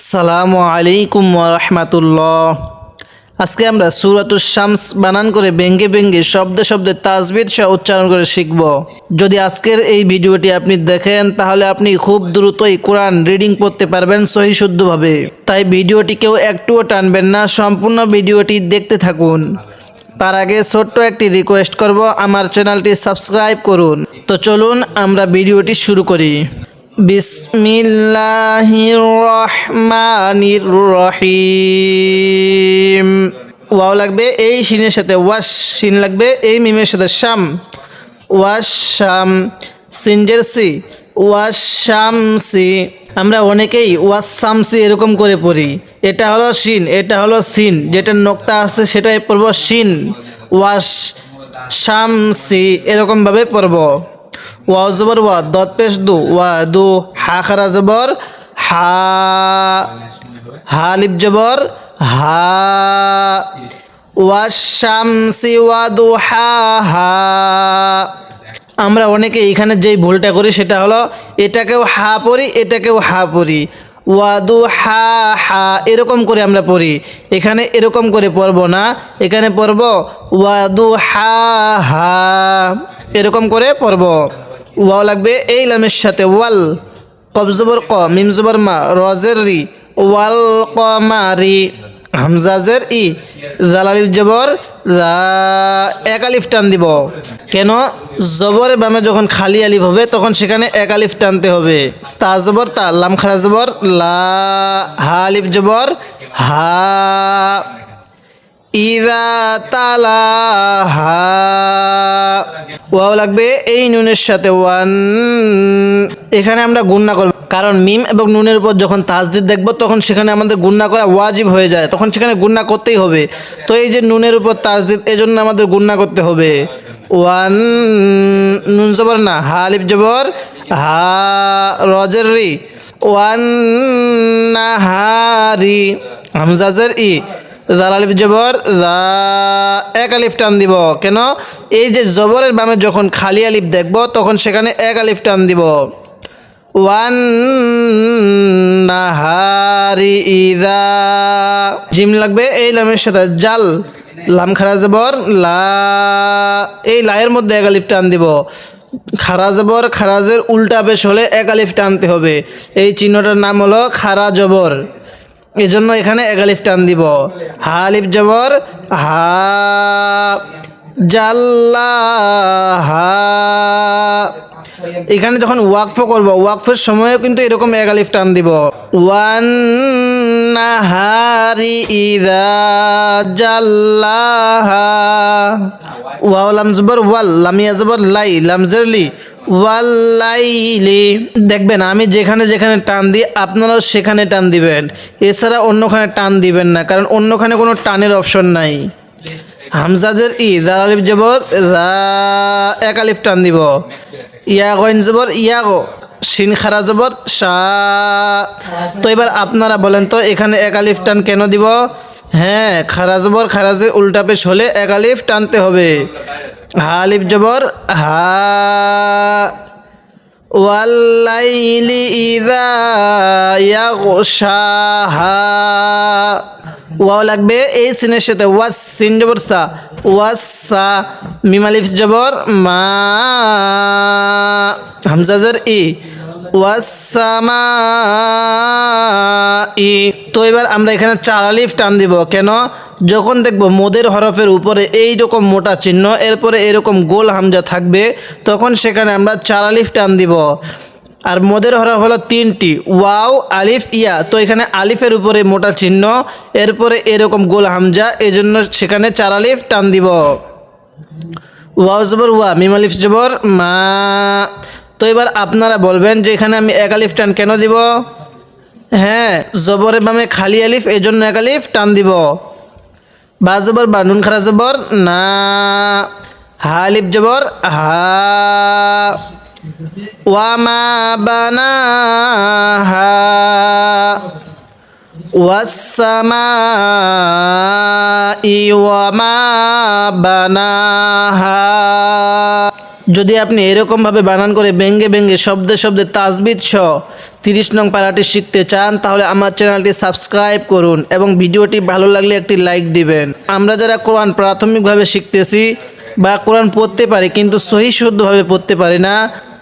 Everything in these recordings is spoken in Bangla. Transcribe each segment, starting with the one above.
আসসালামু আলাইকুম রহমাতুল্লাহ। আজকে আমরা সুরাতুস শামস বানান করে ব্যঙ্গে ব্যঙ্গে শব্দে শব্দে তাজবিদ সহ উচ্চারণ করে শিখব। যদি আজকের এই ভিডিওটি আপনি দেখেন, তাহলে আপনি খুব দ্রুতই কোরআন রিডিং করতে পারবেন সহি শুদ্ধভাবে। তাই ভিডিওটি কেউ একটুও টানবেন না, সম্পূর্ণ ভিডিওটি দেখতে থাকুন। তার আগে ছোট্ট একটি রিকোয়েস্ট করব, আমার চ্যানেলটি সাবস্ক্রাইব করুন। তো চলুন আমরা ভিডিওটি শুরু করি। বিসমিল্লাহির রহমানির রহিম ওয়াও লাগবে, এই শিনের সাথে ওয়াশ শিন লাগবে, এই মিমের সাথে শাম। ওয়াশ শাম সিনজের সি ওয়াশ শামসি আমরা অনেকেই ওয়াশ শামসি এরকম করে পড়ি। এটা হলো শিন এটা হলো সিন, যেটা নোক্তা আছে সেটাই পড়ব শিন ওয়াশ শামসি এরকমভাবে পড়ব। ওয়াও জবর ওয়া, দত পেশ দু, ওয়া দু, হা খারা জবর, হা হা লিপ জবর, হা, ওয়া দু, হা হা। আমরা অনেকে এখানে যেই ভুলটা করি সেটা হলো এটাকেও হা পড়ি, এটাকেও হা পড়ি। ওয়াদু হা হা, এরকম করে আমরা পড়ি। এখানে এরকম করে পড়ব না। এখানে পড়ব ওয়াদু হা হা, এরকম করে পড়ব। ওয়াও লাগবে, এই লামের সাথে ওয়াল কবজবর ক, মিম জবর মা, রজের রি, ওয়াল কমারি হামজাজের ই, জালালিফ জবর এক আলিফ টান দিব। কেন? জবরে বামে যখন খালি আলিফ হবে, তখন সেখানে এক আলিফ টানতে হবে। তা জবর তা লাম খারা জবর, লা, হা আলিফ জবর, হা ইদা তালা হা ওয়াও লাগবে, এই নুনের সাথে ওয়ান। এখানে আমরা গুন্না করব, কারণ মিম এবং নুনের উপর যখন তাজদিদ দেখব, তখন সেখানে আমাদের গুন্না করা ওয়াজিব হয়ে যায়, তখন সেখানে গুন্না করতেই হবে। তো এই যে নুনের উপর তাজদিদ, এজন্য আমাদের গুন্না করতে হবে। ওয়ান, নুন জবর না, হা আলিফ জবর, হা, রজের রি। ওয়ান নাহারি হামজাজের ই। জাল আলিফ জবর এক আলিফ টান দিব। কেন? এই যে জবরের বামে যখন খালি আলিফ দেখব, তখন সেখানে এক আলিফ টান দিব। ওয়ান নাহারি ইদা। জিম লাগবে এই লামের সাথে। জাল, লাম খারা জবর, লা, এই লায়ের মধ্যে এক আলিফ টান দিব। খারা জবর, খারাজের উল্টা বেশ হলে এক আলিফ টানতে হবে। এই চিহ্নটার নাম হলো খারা জবর। এজন্য এখানে এগালিফ টান দিব। হা আলিফ জবর, হা জাল্লা, হা। এখানে যখন ওয়াকফ করব, ওয়াকফের সময়ও কিন্তু এরকম এগালিফ টান দিব। ওয়ান নাহারি ইদা জাল্লাহা ওয়াও লাম জবর, ওয়াল লামিয়া জবর, লাই লামজেরলি ওয়াল্লাইলি। দেখবেন, আমি যেখানে যেখানে টান দিই, আপনারাও সেখানে টান দিবেন। এছাড়া অন্যখানে টান দিবেন না, কারণ অন্যখানে কোনো টানের অপশন নাই। হামজাজের ই দার আলিফ জবর এক আলিফ টান দিব। ইয়া গইন জবর, ইয়া গো। শিন খারা সা তো এবার আপনারা বলেন তো, এখানে এক আলিফ টান কেন দিব? হ্যাঁ খারা জবর খারাজে উল্টা পেশ হলে এক আলিফ টানতে হবে। হা আলিফ জবর হা ওয়াও লাগবে, এই সিনের সাথে ওয়াস, সিন জবর, সা। ওয়াস, সা, মিম আলিফ জবর, মা। হামজাজের ই। ওয়াসামা ই। তো এবার আমরা এখানে চার আলিফ টান দিব, কেন? যখন দেখব মোদের হরফের উপরে এই রকম মোটা চিহ্ন, এরপরে এরকম গোল হামজা থাকবে, তখন সেখানে আমরা চার আলিফ টান দিব। আর মোদের হরফ হলো তিনটি, ওয়াও, আলিফ, ইয়া। তো এখানে আলিফের উপরে মোটা চিহ্ন, এরপরে এরকম গোল হামজা, এজন্য সেখানে চার আলিফ টান দিব। ওয়াও জবর, ওয়া, মিম আলিফ জবর, মা। তো এবার আপনারা বলবেন যে এখানে আমি এক আলিফ টান কেন দিব? হ্যাঁ জবরে বামে খালি আলিফ এই জন্য এক আলিফ টান দিব। বা জবর, বা নুন খারা জবর, না, হা আলিফ জবর, হা। ওয়ামা বানা, হা। ওয়াসসামাই ওয়ামা বানাহা যদি আপনি এরকমভাবে বানান করে ব্যঙ্গে ব্যঙ্গে শব্দে শব্দে তাজবিদ সহ তিরিশ নং পারাটি শিখতে চান, তাহলে আমার চ্যানেলটি সাবস্ক্রাইব করুন এবং ভিডিওটি ভালো লাগলে একটি লাইক দিবেন। আমরা যারা কোরআন প্রাথমিকভাবে শিখতেছি বা কোরআন পড়তে পারি কিন্তু সহি শুদ্ধভাবে পড়তে পারি না,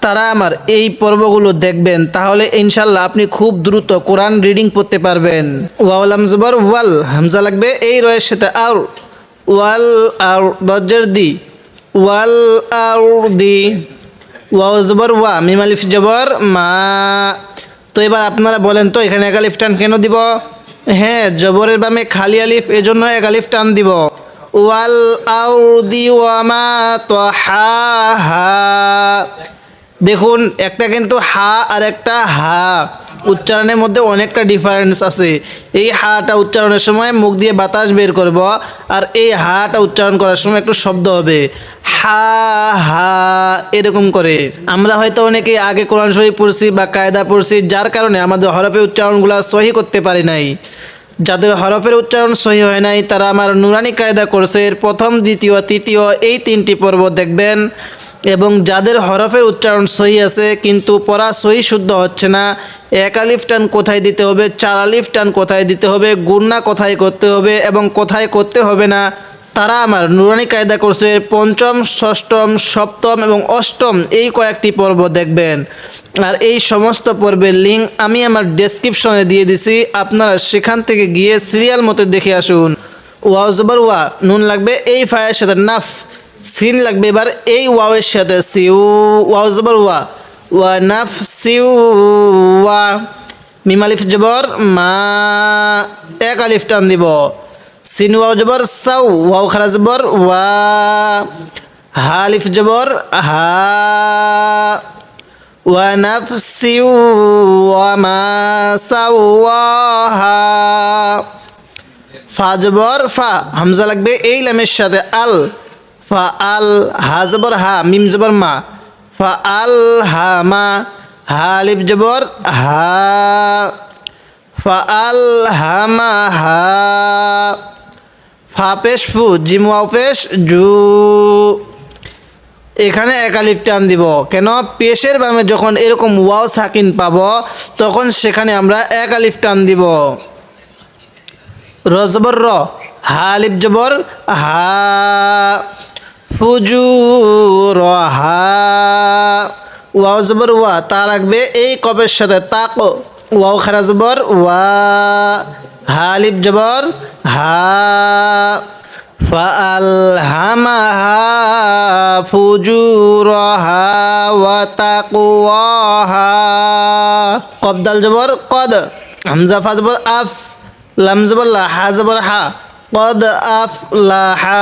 তারা আমার এই পর্বগুলো দেখবেন। তাহলে ইনশাল্লাহ আপনি খুব দ্রুত কোরআন রিডিং পড়তে পারবেন। ওয়ালাম জবর ওয়াল হামজা লাগবে, এই রয়ের সাথে আর, ওয়াল আর, দরজার দি। ওয়াল আউদি দি ওয়াও জবর, ওয়া, মিম আলিফ জবর, মা। তো এবার আপনারা বলেন তো, এখানে এক আলিফ টান কেন দিব? হ্যাঁ জবরের বামে খালি আলিফ, এজন্য এক আলিফ টান দিব। ওয়াল আউদি ওয়ামা তো হা হা দেখুন, একটা কিন্তু হা আর একটা হা। উচ্চারণের মধ্যে অনেকটা ডিফারেন্স আছে। এই হাটা উচ্চারণের সময় মুখ দিয়ে বাতাস বের করব আর এই হাটা উচ্চারণ করার সময় একটু শব্দ হবে। হা হা, এরকম করে। আমরা হয়তো অনেকে আগে কোরআন শরীফ পড়ছি বা কায়দা পড়ছি, যার কারণে আমাদের হরফে উচ্চারণগুলো সহি করতে পারি নাই। যাদের হরফের উচ্চারণ সহি হয় নাই, তারা আমার নুরানি কায়দা কোর্সের প্রথম, দ্বিতীয়, তৃতীয়, এই তিনটি পর্ব দেখবেন। এবং যাদের হরফের উচ্চারণ সহি আছে, কিন্তু পড়া সহি শুদ্ধ হচ্ছে না, এক আলিফ টান কোথায় দিতে হবে, চার আলিফ টান কোথায় দিতে হবে গুন্না কোথায় করতে হবে, এবং কোথায় করতে হবে না তারা আমার নুরানি কায়দা কোর্সের পঞ্চম, ষষ্ঠম, সপ্তম এবং অষ্টম। এই কয়েকটি পর্ব দেখবেন। আর এই সমস্ত পর্বের লিঙ্ক আমি আমার ডেসক্রিপশনে দিয়ে দিছি। আপনারা সেখান থেকে গিয়ে সিরিয়াল মতো দেখে আসুন। ওয়াও জবর ওয়া, নুন লাগবে, এই ফায়ের সাথে নাফ, সিন লাগবে, এবার এই ওয়াওয়ের সাথে সিউ, ওয়াও জবর ওয়া ওয়া নাফ, সিউ, ওয়া, মিম আলিফ জবর, মা, এক আলিফ টান দিব। সিন ওয়াও জবর, সাউ, ওয়াও খারা জবর, ওয়া, হা আলিফ জবর, হা, ওয়া নাফসি ওয়া মা সাওয়াহা ফা হামজা লাগবে এই লামের সাথে, আল, ফা, আল, হা জবর, হা, মিম জবর, মা, ফা, আল, হা, মা, হা আলিফ জবর, হা, ফা, আল, হা, মা, হা। ফা পেশ ফু, জিম ওয়াও পেশ জু। এখানে একালিফ টান দিব। কেন? পেশের বামে যখন এরকম ওয়াও সাকিন পাব, তখন সেখানে আমরা এক আলিফ টান দিব। রজবর র, হা আলিফ জবর, হা। ফুজু র হা। ওয়াও জবর ওয়া, তা লাগবে এই কপের সাথে। তাক, ওয়াও খারা জবর, ওয়া। হা আলিফ জবর হা فألهمها فجورها وتقواها قبض الجبر قد همزة فجبر أف লাম জবর লা হা জবর হা কদ আফ লা হা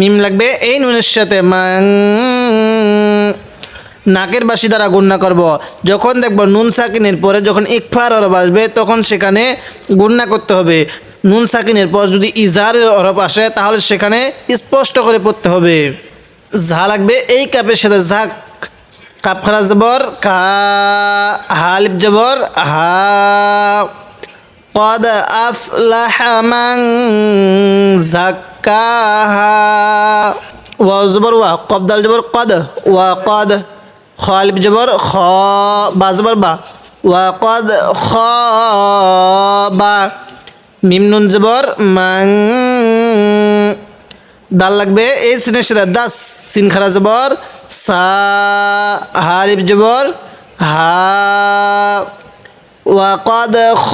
মিম লাগবে এই নুনের সাথে মাং নাকের বাসি দ্বারা গুণনা করব যখন দেখব নুন সাকিনের পরে যখন ইকফার অরব আসবে তখন সেখানে গুণনা করতে হবে নুন সাকিনের পর যদি ইজহারের অরব আসে তাহলে সেখানে স্পষ্ট করে পড়তে হবে ঝা লাগবে এই কাপের সাথে ঝাক কাপ খারা জবর কা হালিফ জবর হা قد أفلح من زكاها واو زبر وا قب دال খ জবর খ, বা জবর বা। ওয়াকদ খ, বা। মিম নুন জবর মাং। দাল লাগবে, এই সিনের সাথে দাস, সিন খারা জবর, সা হারিফ জবর, হা। ওয়াকদ খ,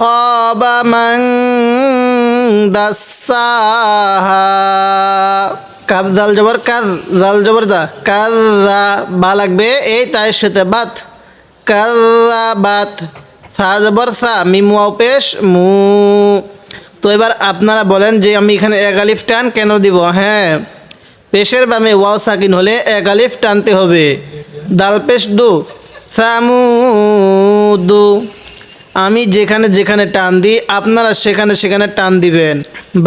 বা মাং, দাসা কাব জাল জবর কাজ জাল জবর দা কাজা বা লাগবে, এই তাই সাথে বাত। কাজা বাত, সা জবর সা মিম পেশ, মু। তো এবার আপনারা বলেন যে আমি এখানে একালিফ টান কেন দিব? হ্যাঁ পেশের বামে ওয়াও সাকিন হলে একালিফ টানতে হবে। দাল পেশ দু সামু দু। আমি যেখানে যেখানে টান দিই, আপনারা সেখানে সেখানে টান দিবেন।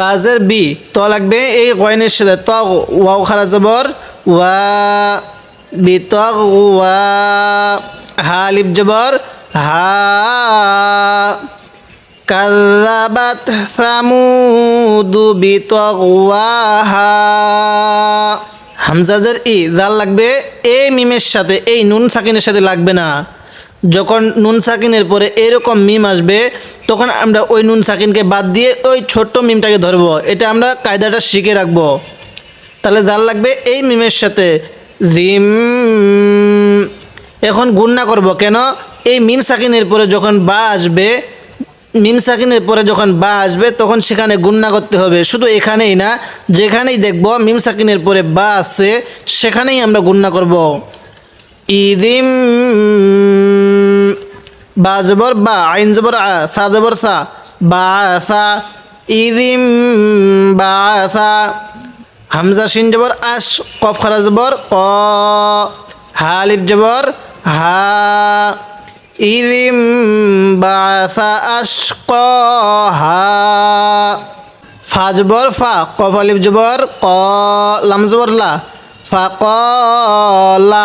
বাজের বি, ত লাগবে, এই কয়েনের সাথে ত, ওয়াও খারা জবর, ওয়া, বি, ত, ওয়া, হা লিপ জবর, হা, কাল্লাবাত সামুদু বিতওয়াহা হামজাজের ই জাল লাগবে, এই মিমের সাথে, এই নুন সাকিনের সাথে লাগবে না। যখন নুন সাকিনের পরে এরকম মিম আসবে, তখন আমরা ওই নুন সাকিনকে বাদ দিয়ে ওই ছোট্ট মিমটাকে ধরবো। এটা আমরা কায়দাটা শিখে রাখব। তাহলে জাল লাগবে এই মিমের সাথে? জিম। এখন গুণনা করব কেন? এই মিম সাকিনের পরে যখন বা আসবে মিম সাকিনের পরে যখন বা আসবে, তখন সেখানে গুণনা করতে হবে। শুধু এখানেই না, যেখানেই দেখব মিম সাকিনের পরে বা আছে, সেখানেই আমরা গুণনা করব। ইদিম, বা জবর, বা আইন জবর, আ, সা জবর, সা, বা সা, ইদিম, বা সা, হামজা, শিন জবর আশ কফ, খারা জবর, ক, হালিফ জবর, হা, ইদিম বাসা আশ ক, হা, ফা জবর, ফা, কফ, আলিফ জবর, ক, লাম জবর, লা, ফা, ক, লা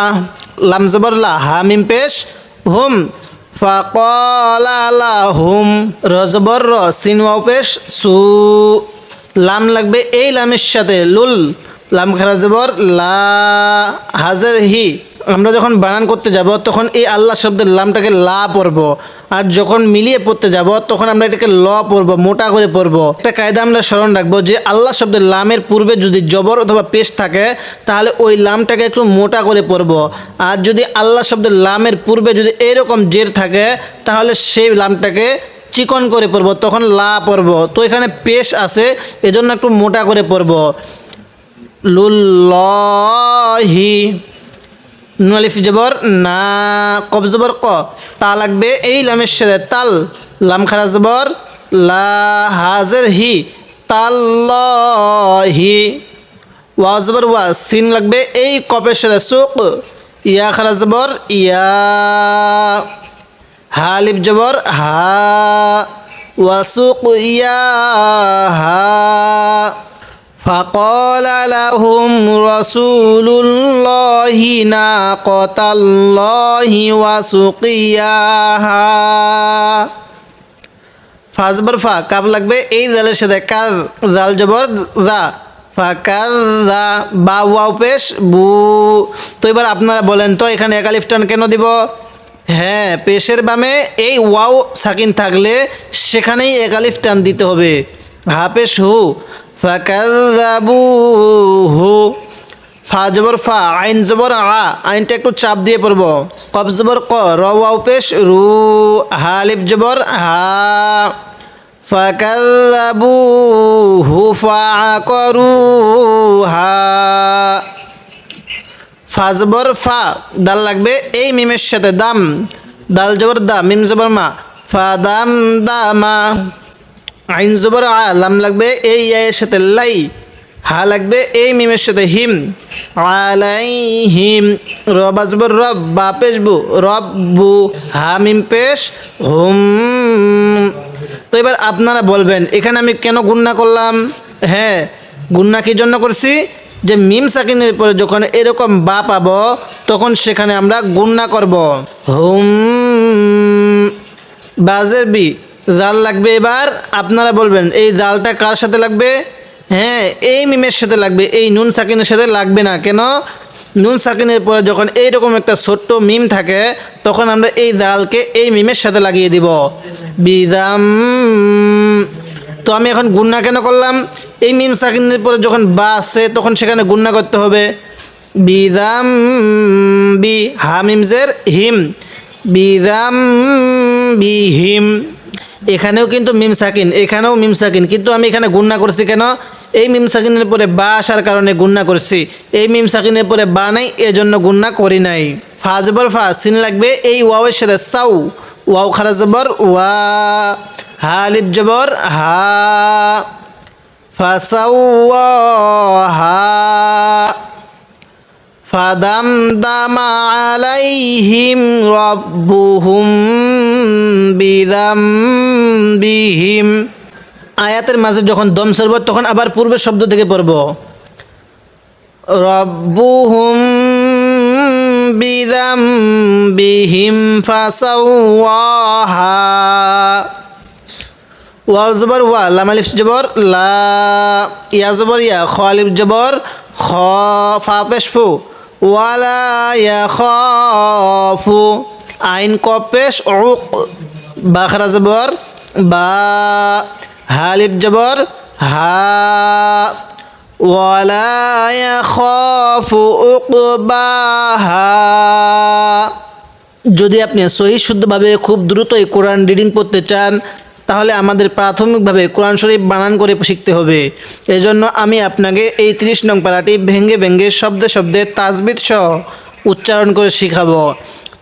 লাম জবর লা, হা পেশ, হুম, ফা, ক, লা লা, হুম রজবর জবর, র, সিন, ওয়াও পেশ, সু, লাম লাগবে এই লামের সাথে, লুল, লাম খারা জবর, লা, হাজার, হি আমরা যখন বানান করতে যাব, তখন এই আল্লাহ শব্দের লামটাকে লা পড়ব। আর যখন মিলিয়ে পড়তে যাব, তখন আমরা এটাকে ল পড়ব, মোটা করে পড়ব। একটা কায়দা আমরা স্মরণ রাখব যে আল্লাহ শব্দের লামের পূর্বে যদি জবর অথবা পেশ থাকে, তাহলে ওই লামটাকে একটু মোটা করে পড়ব। আর যদি আল্লাহ শব্দের লামের পূর্বে যদি এরকম জের থাকে, তাহলে সেই লামটাকে চিকন করে পড়ব, তখন লা পড়ব। তো এখানে পেশ আছে, এজন্য একটু মোটা করে পড়ব। লুল্লহি। নুয়ালিফ জবর, না কব জবর, ক। তা লাগবে এই লামের সাথে। তাল, লাম খারা জবর, লা, হাজের হি, তাল্লহি। ওয়া জবর, ওয়া। সিন লাগবে এই কপের সাথে। সুক, ইয়া খারা জবর, ইয়া। হালিফ জবর, হা। ওয়াসুক ইয়া, হা। فقال لهم رسول الله ناقة الله وسقياها ফাজবর ফা কাপ লাগবে এই জালের সাথে কাজ জাল জবর দা ফা কাজ দা বা ওয়াও পেশ বু তো এবার আপনারা বলেন তো এখানে একালিফটান কেন দিব হ্যাঁ পেশের বামে এই ওয়াও সাকিন থাকলে সেখানেই একালিফ টান দিতে হবে হা পেশ হু ফাকাযাবুহু। ফা জবর ফা, আইন জবর আ। আইনটা একটু চাপ দিয়ে পড়ব। কব জবর ক র ওয়াও পেশ, রু হালিফ জবর, হা। ফাকাযাবুহু ফাআকারুহা ফা জবর ফা, দাল লাগবে এই মিমের সাথে, দাম। দাল জবর দা, মিম জবর মা। ফা দাম দামা আইন জবর আ, লাম লাগবে, এই এর সাথে লাই, হা লাগবে, এই মিমের সাথে হিম। আলাই হিম রব আসবর রব, বা পেশ বু, রব বু, হা মিম পেশ, হুম। তো এবার আপনারা বলবেন, এখানে আমি কেন গুন্না করলাম? হ্যাঁ গুন্না কি জন্য করছি? যে মিম সাকিনের পরে যখন এরকম বা পাবো, তখন সেখানে আমরা গুন্না করব। হুম, বাজের বি জাল লাগবে এবার, আপনারা বলবেন, এই জালটা কার সাথে লাগবে? হ্যাঁ এই মিমের সাথে লাগবে, এই নুন সাকিনের সাথে লাগবে না। কেন? নুন সাকিনের পরে যখন এইরকম একটা ছোট্ট মিম থাকে, তখন আমরা এই জালকে এই মিমের সাথে লাগিয়ে দিব। বিদাম। তো আমি এখন গুন্না কেন করলাম? এই মিম সাকিনের পরে যখন বা আসছে তখন সেখানে গুন্না করতে হবে। বিদাম বি হামিমজের হিম। বিদাম বি হিম। এখানেও কিন্তু মিম সাকিন, এখানেও মিম সাকিন। কিন্তু আমি এখানে গুন্না করছি কেন? এই মিম সাকিনের পরে বা আসার কারণে গুন্না করছি। এই মিম সাকিনের পরে বা নাই, এজন্য গুন্না করি নাই। ফা জবর ফা, সিন লাগবে এই ওয়াওয়ের সাথে, সাউ। ওয়াও খারা জবর, ওয়া। হা লিপ জবর, হা। ফাসাউহা ফাদাম দামা আলাইহিম রব্বুহুম। বিদাম্বিহিম। আয়াতের মাঝে যখন দম সরব তখন আবার পূর্বের শব্দ থেকে পড়ব। রব্বুহুম বিদাম্বিহিম বিহিম ওয়াও জবর ওয়া লামালিফ জবর, লা, ইয়া জবর ইয়া, খ জবর, খ, ফা পেশফু ওয়ালা ইয়া খফু আইন কপেশ পেশ উক বাখরা জবর বা হালিফ জবর হা উকবাহা যদি আপনি সহি শুদ্ধভাবে খুব দ্রুতই কোরআন রিডিং পড়তে চান, তাহলে আমাদের প্রাথমিকভাবে কোরআন শরীফ বানান করে শিখতে হবে। এজন্য আমি আপনাকে এই তিরিশ নং পাড়াটি ভেঙ্গে ভেঙ্গে শব্দে শব্দে তাজবিদ সহ উচ্চারণ করে শিখাবো।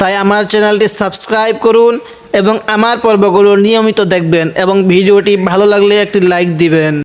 তাই আমার চ্যানেলটি সাবস্ক্রাইব করুন এবং আমার পর্বগুলো নিয়মিত দেখবেন এবং ভিডিওটি ভালো লাগলে একটি লাইক দিবেন।